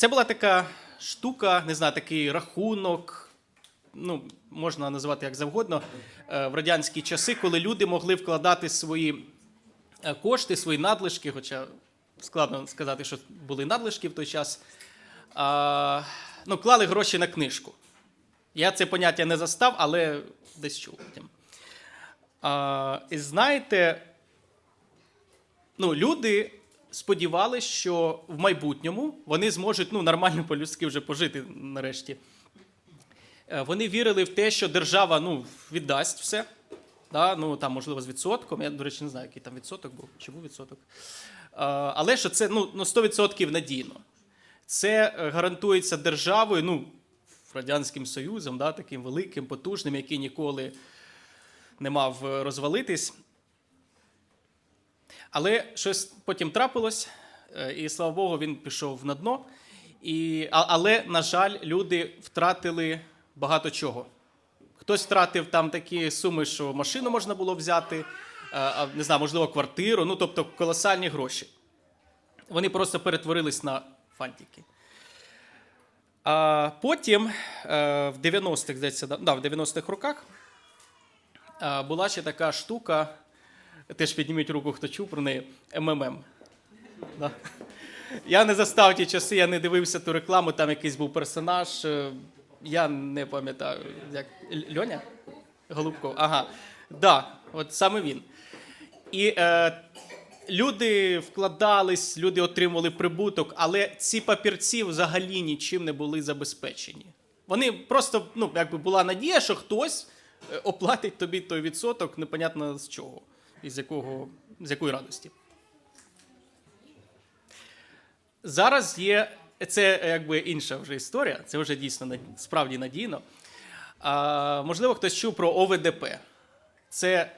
Це була така штука, не знаю, такий рахунок, ну, можна називати як завгодно, е, в радянські часи, коли люди могли вкладати свої е, кошти, свої надлишки, хоча складно сказати, що були надлишки в той час, а, ну, клали гроші на книжку. Я це поняття не застав, але десь чув. А, і знаєте, ну, люди сподівалися, що в майбутньому вони зможуть ну, нормально по-людськи вже пожити нарешті. Е, Вони вірили в те, що держава ну, віддасть все. Да? Ну, там, можливо, з відсотком. Я, до речі, не знаю, який там відсоток був, чи був відсоток. Але що це ну, ну, 100% надійно. Це е, гарантується державою, ну, Радянським Союзом, да, таким великим, потужним, який ніколи не мав е, розвалитись. Але щось потім трапилось, е, і слава Богу, він пішов на дно. І, але, на жаль, люди втратили багато чого. Хтось втратив там такі суми, що машину можна було взяти, е, не знаю, можливо, квартиру, ну тобто колосальні гроші. Вони просто перетворились на фантики. А потім, е, в 90-х, здається, да, в 90-х роках була ще така штука, теж підніміть руку, хто чув про неї, МММ. Да. Я не застав ті часи, я не дивився ту рекламу, там якийсь був персонаж. е, Я не пам'ятаю, як Льоня? Голубков. Ага. Да, от саме він. І е, люди вкладались, люди отримували прибуток, але ці папірці взагалі нічим не були забезпечені. Вони просто, ну, якби була надія, що хтось е, оплатить тобі той відсоток, непонятно з чого і з якого, з якої радості. Зараз є це якби інша вже історія, це вже дійсно справді надійно. А, можливо, хтось чув про ОВДП. Це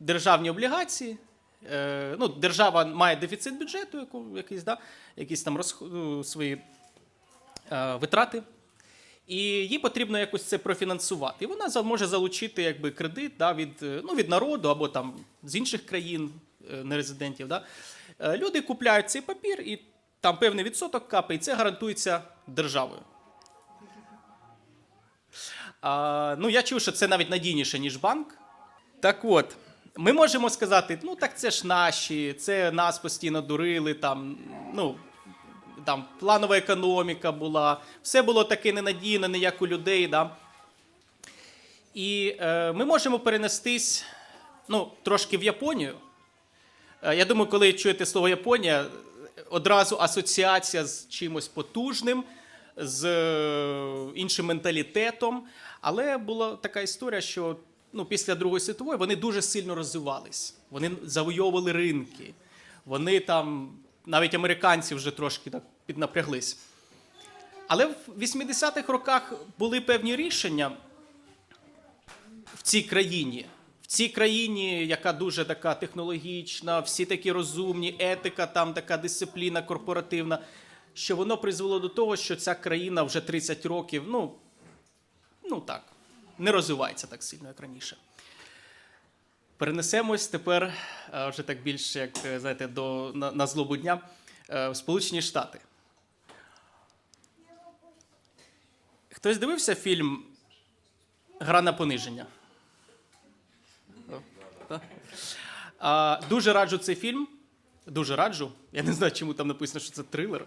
державні облігації. Е, ну, держава має дефіцит бюджету, якийсь, да, якісь там розх- ну, свої е, витрати. І їй потрібно якось це профінансувати. І вона може залучити якби, кредит да, від, е, ну, від народу або там, з інших країн, е, нерезидентів. Да. Е, Люди купляють цей папір, і там певний відсоток капає, і це гарантується державою. А, ну, я чув, що це навіть надійніше, ніж банк. Так от, ми можемо сказати, ну так це ж наші, це нас постійно дурили, там, ну, там планова економіка була, все було таке ненадійне, не як у людей. Да? І е, ми можемо перенестись ну, трошки в Японію. Е, я думаю, коли чуєте слово Японія, одразу асоціація з чимось потужним, з е, іншим менталітетом. Але була така історія, що ну, після Другої світової вони дуже сильно розвивались. Вони завойовували ринки. Вони там, навіть американці вже трошки так піднапряглись. Але в 80-х роках були певні рішення в цій країні. В цій країні, яка дуже така технологічна, всі такі розумні, етика, там така дисципліна корпоративна, що воно призвело до того, що ця країна вже 30 років, ну, ну так, не розвивається так сильно, як раніше. Перенесемось тепер е, вже так більше, як е, знаєте, до, на, на злобу дня, е, в Сполучені Штати. Хтось дивився фільм Гра на пониження? Дуже раджу цей фільм. Дуже раджу. Я не знаю, чому там написано, що це трилер.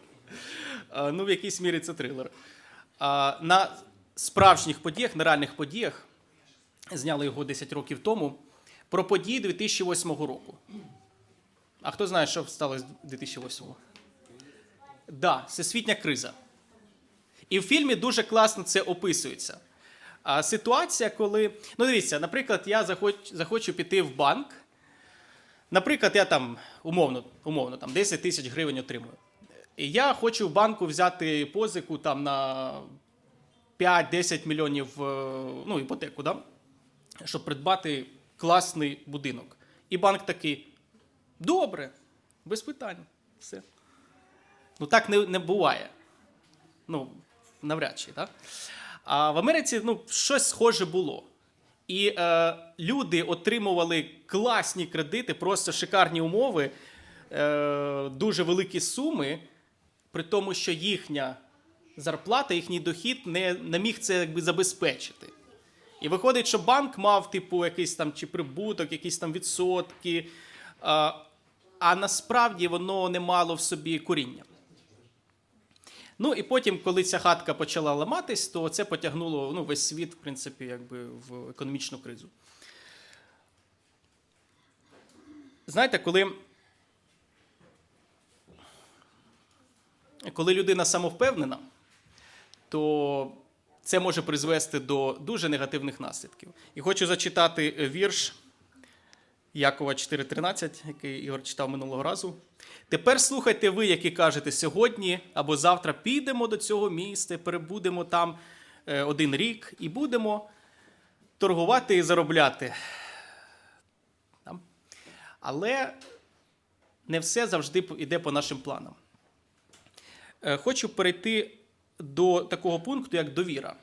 Ну, в якійсь мірі це трилер. На справжніх подіях, на реальних подіях, зняли його 10 років тому, про події 2008 року. А хто знає, що сталося 2008? Да, всесвітня криза. І в фільмі дуже класно це описується. А ситуація, коли. Ну, дивіться, наприклад, я захоч, захочу піти в банк. Наприклад, я там умовно, умовно там 10 тисяч гривень отримую. І я хочу в банку взяти позику там на 5-10 мільйонів е, ну, іпотеку, да? щоб придбати класний будинок. І банк такий: добре, без питань. Все. Ну так не, не буває. Ну, навряд чи, так? А в Америці ну, щось схоже було. І е, люди отримували класні кредити, просто шикарні умови, е, дуже великі суми, при тому, що їхня зарплата, їхній дохід не, не міг це якби забезпечити. І виходить, що банк мав, типу, якийсь там чи прибуток, якісь там відсотки, а, а насправді воно не мало в собі коріння. Ну і потім, коли ця хатка почала ламатись, то це потягнуло ну, весь світ, в принципі, якби в економічну кризу. Знаєте, коли, коли людина самовпевнена, то це може призвести до дуже негативних наслідків. І хочу зачитати вірш Якова 4.13, який Ігор читав минулого разу. Тепер слухайте ви, які кажете сьогодні або завтра підемо до цього міста, перебудемо там е, один рік і будемо торгувати і заробляти. Але не все завжди йде по нашим планам. Е, Хочу перейти до такого пункту, як довіра.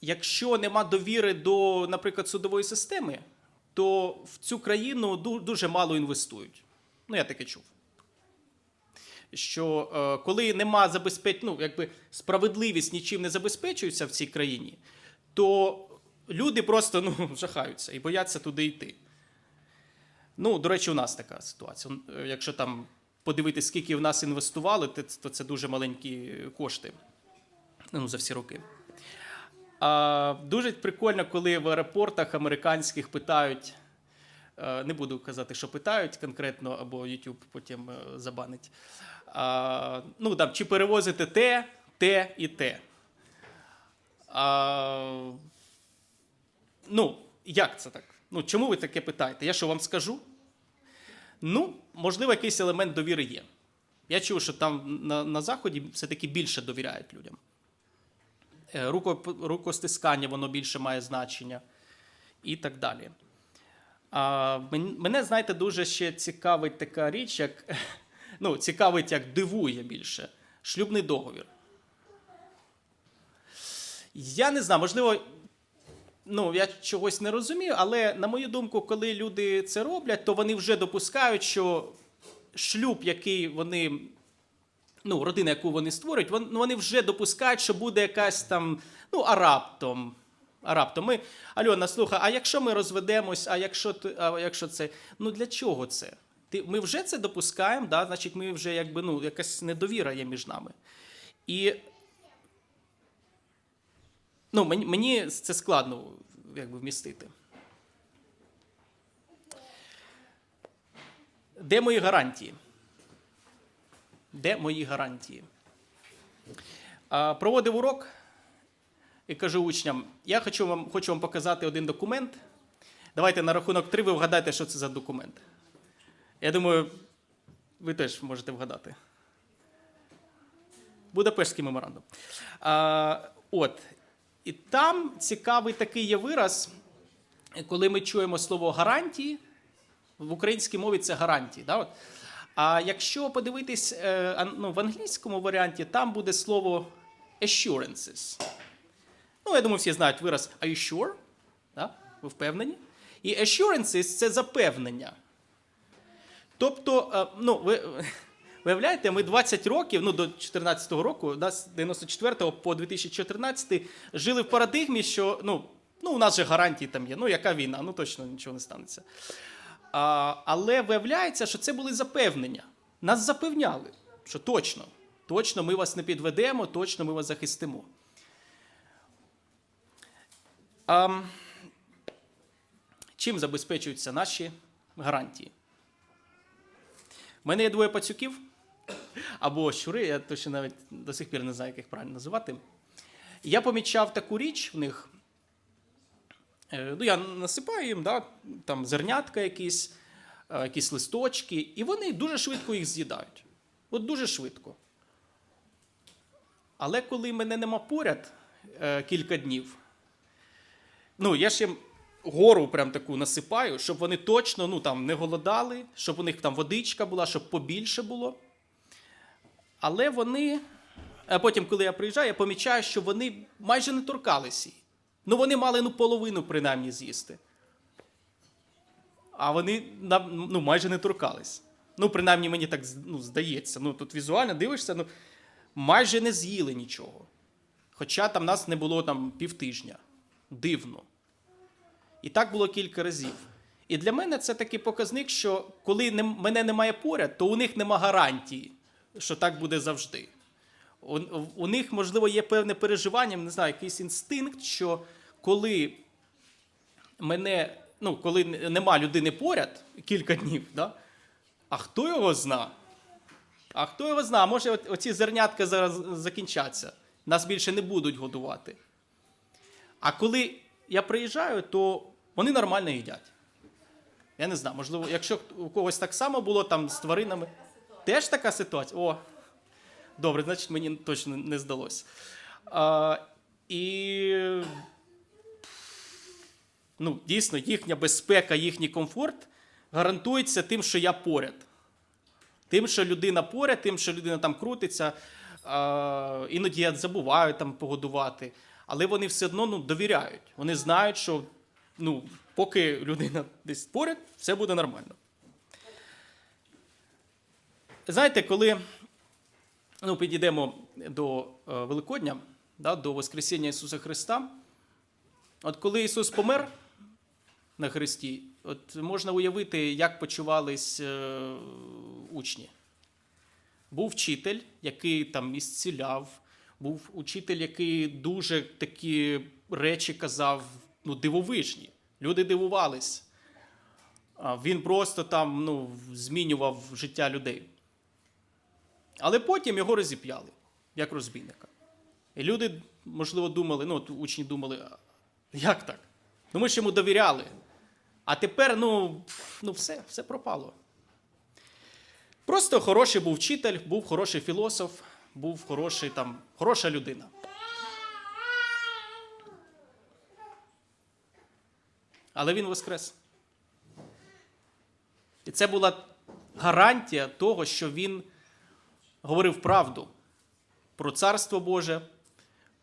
Якщо нема довіри до, наприклад, судової системи, то в цю країну дуже мало інвестують. Ну, я таке чув. Що е, коли нема забезпеч... ну, якби справедливість нічим не забезпечується в цій країні, то люди просто ну, жахаються і бояться туди йти. Ну, до речі, у нас така ситуація. Е, Якщо там подивитись, скільки в нас інвестували, то це дуже маленькі кошти ну, за всі роки. Дуже прикольно, коли в аеропортах американських питають. е, Не буду казати, що питають конкретно, або YouTube потім е, забанить. Ну, там, чи перевозите те, те і те. Ну, як це так? Ну, чому ви таке питаєте? Я що вам скажу? Ну, можливо, якийсь елемент довіри є. Я чув, що там на, на Заході все-таки більше довіряють людям. Е, руко- рукостискання воно більше має значення і так далі. А, мене, знаєте, дуже ще цікавить така річ, як ну, цікавить, як дивує більше шлюбний договір. Я не знаю, можливо, ну, я чогось не розумію, але на мою думку, коли люди це роблять, то вони вже допускають, що шлюб, який вони ну, родина, яку вони створюють, вон- ну, вони вже допускають, що буде якась там, ну, а раптом. А раптом ми, Альона, слухай, а якщо ми розведемось, а якщо, а якщо це, ну для чого це? Ти, ми вже це допускаємо, да? значить, ми вже якби, ну, якась недовіра є між нами. І ну, мені, мені це складно якби, вмістити. Де мої гарантії? Де мої гарантії? Проводив урок і кажу учням: я хочу вам, хочу вам показати один документ. Давайте на рахунок три ви вгадайте, що це за документ. Я думаю, ви теж можете вгадати. Будапештський меморандум. А, от. І там цікавий такий є вираз, коли ми чуємо слово гарантії, в українській мові це гарантії. Да? От. А якщо подивитись е, ну, в англійському варіанті, там буде слово assurances. Ну, я думаю, всі знають вираз Are you sure? Да? Ви впевнені? І assurances – це запевнення. Тобто, е, ну, ви виявляєте, ми 20 років, ну до 2014 року, да, з 94 по 2014 жили в парадигмі, що ну, ну, у нас же гарантії там є. Ну, яка війна? Ну точно нічого не станеться. Але виявляється, що це були запевнення. Нас запевняли, що точно, точно ми вас не підведемо, точно ми вас захистимо. А, чим забезпечуються наші гарантії? У мене є двоє пацюків або щури, я точно навіть до сих пір не знаю, як їх правильно називати. Я помічав таку річ в них. Е, Ну, я насипаю їм да, там зернятка якісь, е, якісь листочки, і вони дуже швидко їх з'їдають. От дуже швидко. Але коли мене нема поряд е, кілька днів, ну, я їм гору прям таку насипаю, щоб вони точно ну, там, не голодали, щоб у них там водичка була, щоб побільше було. Але вони. А потім, коли я приїжджаю, я помічаю, що вони майже не торкались. Ну, вони мали ну, половину принаймні з'їсти. А вони ну, майже не торкались. Ну, принаймні, мені так ну, здається. Ну, тут візуально дивишся, ну, майже не з'їли нічого. Хоча там нас не було там півтижня. Дивно. І так було кілька разів. І для мене це такий показник, що коли не, мене немає поряд, то у них нема гарантії, що так буде завжди. У, у них, можливо, є певне переживання, не знаю, якийсь інстинкт, що коли мене, ну, коли нема людини поряд кілька днів, да? а хто його зна? А хто його зна? Може, оці зернятка зараз закінчаться, нас більше не будуть годувати. А коли я приїжджаю, то вони нормально їдять. Я не знаю, можливо, якщо у когось так само було там з тваринами, теж така ситуація. О, добре, значить мені точно не здалося. А, і ну, дійсно, їхня безпека, їхній комфорт гарантується тим, що я поряд. Тим, що людина поряд, тим, що людина там крутиться. А, іноді я забуваю там погодувати. Але вони все одно ну, довіряють. Вони знають, що ну, поки людина десь поряд, все буде нормально. Знаєте, коли ну, підійдемо до е, Великодня, да, до Воскресіння Ісуса Христа, от коли Ісус помер на Христі, от можна уявити, як почувались е, учні. Був вчитель, який там ісціляв, був учитель, який дуже такі речі казав, ну, дивовижні. Люди дивувались. Він просто там ну, змінював життя людей. Але потім його розіп'яли, як розбійника. І люди, можливо, думали, ну, от учні думали, як так? Ну ми ж йому довіряли. А тепер, ну, ну все, все пропало. Просто хороший був вчитель, був хороший філософ, був хороший там, хороша людина. Але він воскрес. І це була гарантія того, що він говорив правду про Царство Боже,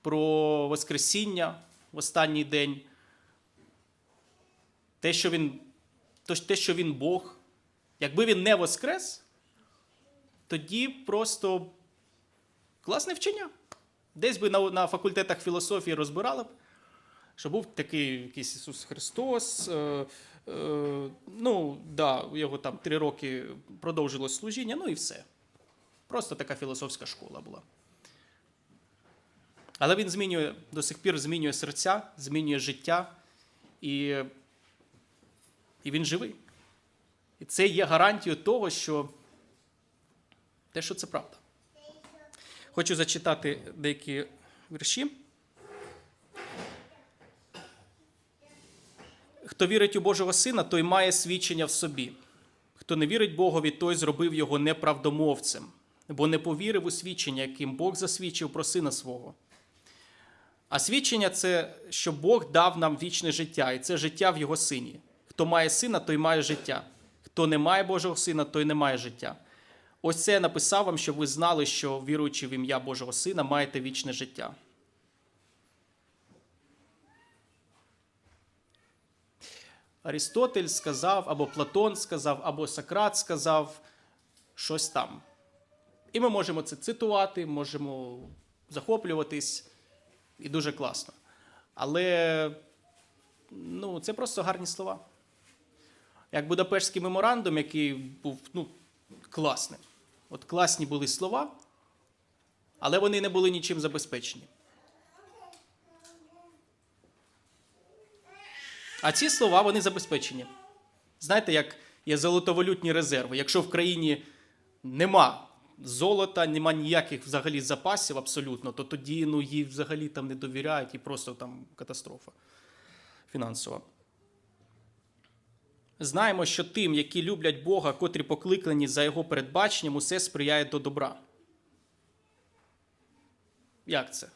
про Воскресіння в останній день, те, що він, те, що він Бог. Якби він не воскрес, тоді просто класне вчення. Десь би на, на факультетах філософії розбирали б, що був такий якийсь Ісус Христос. Е, е, ну, да, його там три роки продовжилось служіння, ну і все. Просто така філософська школа була. Але він змінює до сих пір змінює серця, змінює життя, і, і він живий. І це є гарантією того, що те, що це правда. Хочу зачитати деякі вірші. Хто вірить у Божого Сина, той має свідчення в собі. Хто не вірить Богові, той зробив його неправдомовцем, бо не повірив у свідчення, яким Бог засвідчив про сина свого. А свідчення це, що Бог дав нам вічне життя, і це життя в Його сині. Хто має сина, той має життя. Хто не має Божого сина, той не має життя. Ось це я написав вам, щоб ви знали, що віруючи в ім'я Божого Сина, маєте вічне життя. Арістотель сказав, або Платон сказав, або Сократ сказав щось там. І ми можемо це цитувати, можемо захоплюватись, і дуже класно. Але ну, це просто гарні слова. Як Будапештський меморандум, який був ну, класним. От класні були слова, але вони не були нічим забезпечені. А ці слова вони забезпечені. Знаєте, як є золотовалютні резерви. Якщо в країні нема золота, нема ніяких взагалі запасів абсолютно, то тоді ну, їй взагалі там не довіряють і просто там катастрофа фінансова. Знаємо, що тим, які люблять Бога, котрі покликані за Його передбаченням, усе сприяє до добра. Як це?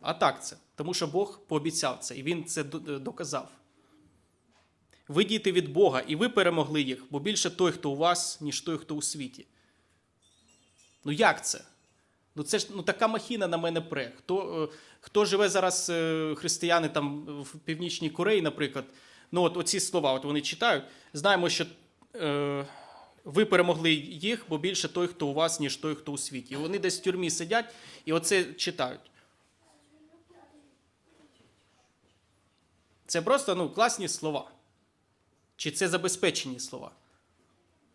А так це. Тому що Бог пообіцяв це, і Він це доказав. Ви діти від Бога, і ви перемогли їх, бо більше той, хто у вас, ніж той, хто у світі. Ну як це? Ну це ж ну, така махіна на мене пре. Хто, е, хто живе зараз, е, християни там в Північній Кореї, наприклад, ну от оці слова, от вони читають. Знаємо, що е, ви перемогли їх, бо більше той, хто у вас, ніж той, хто у світі. І вони десь в тюрмі сидять і оце читають. Це просто ну, класні слова. Чи це забезпечені слова?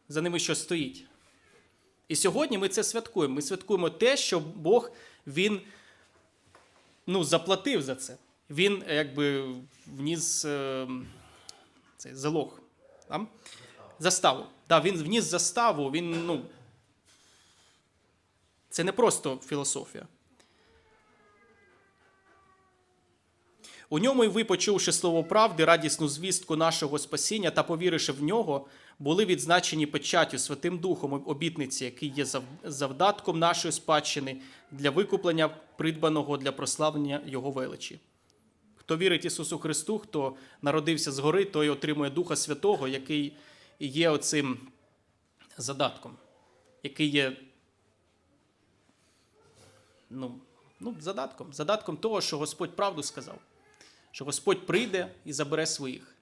За ними щось стоїть. І сьогодні ми це святкуємо. Ми святкуємо те, що Бог Він ну, заплатив за це. Він якби вніс е, цей залог. Да? Заставу. Да, він вніс заставу, він, ну, це не просто філософія. У ньому й ви, почувши слово правди, радісну звістку нашого спасіння та повіривши в нього, були відзначені печаттю Святим Духом обітниці, який є завдатком нашої спадщини для викуплення придбаного для прославлення Його величі. Хто вірить Ісусу Христу, хто народився згори, той отримує Духа Святого, який є оцим задатком, який є ну, ну, задатком, задатком того, що Господь правду сказав, що Господь прийде і забере своїх.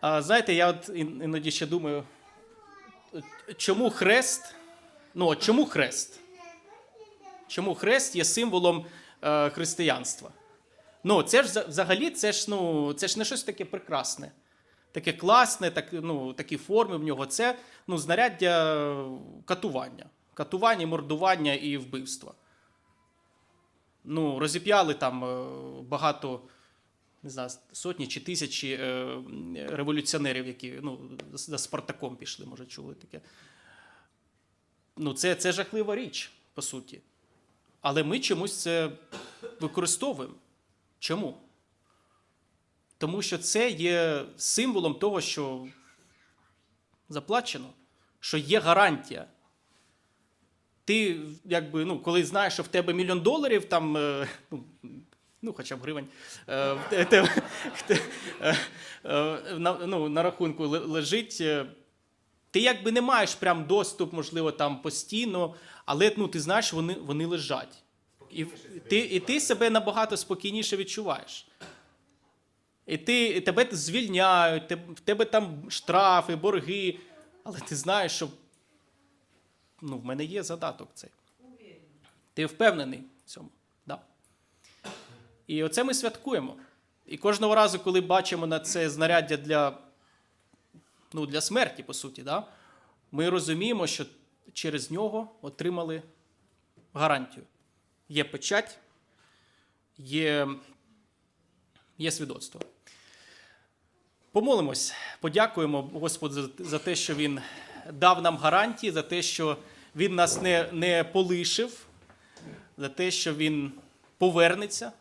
А знаєте, я от іноді ще думаю, чому хрест? Ну, чому хрест? Чому хрест є символом е, християнства? Ну, це ж взагалі це ж, ну, це ж не щось таке прекрасне, таке класне, так, ну, такі форми в нього. Це ну, знаряддя катування. Катування, мордування і вбивства. Ну, розіп'яли там е, багато, не знаю, сотні чи тисячі е, революціонерів, які ну, за Спартаком пішли, може, чули таке. Ну, це, це жахлива річ, по суті. Але ми чомусь це використовуємо. Чому? Тому що це є символом того, що заплачено, що є гарантія. Ти, якби, ну, коли знаєш, що в тебе мільйон доларів, там, е, ну, ну, хоча б гривень, е, е, ну, на рахунку лежить, ти якби не маєш прям доступ, можливо, там постійно, але ну, ти знаєш, вони, вони лежать. І, ти, і ти себе набагато спокійніше відчуваєш. І, ти, тебе звільняють, в тебе там штрафи, борги, але ти знаєш, що ну, в мене є задаток цей. Ти впевнений в цьому. Да. І оце ми святкуємо. І кожного разу, коли бачимо на це знаряддя для, ну, для смерті, по суті, да, ми розуміємо, що через нього отримали гарантію. Є печать, є, є свідоцтво. Помолимось, подякуємо Господу за, те, що Він дав нам гарантії, за те, що Він нас не, не полишив, за те, що Він повернеться,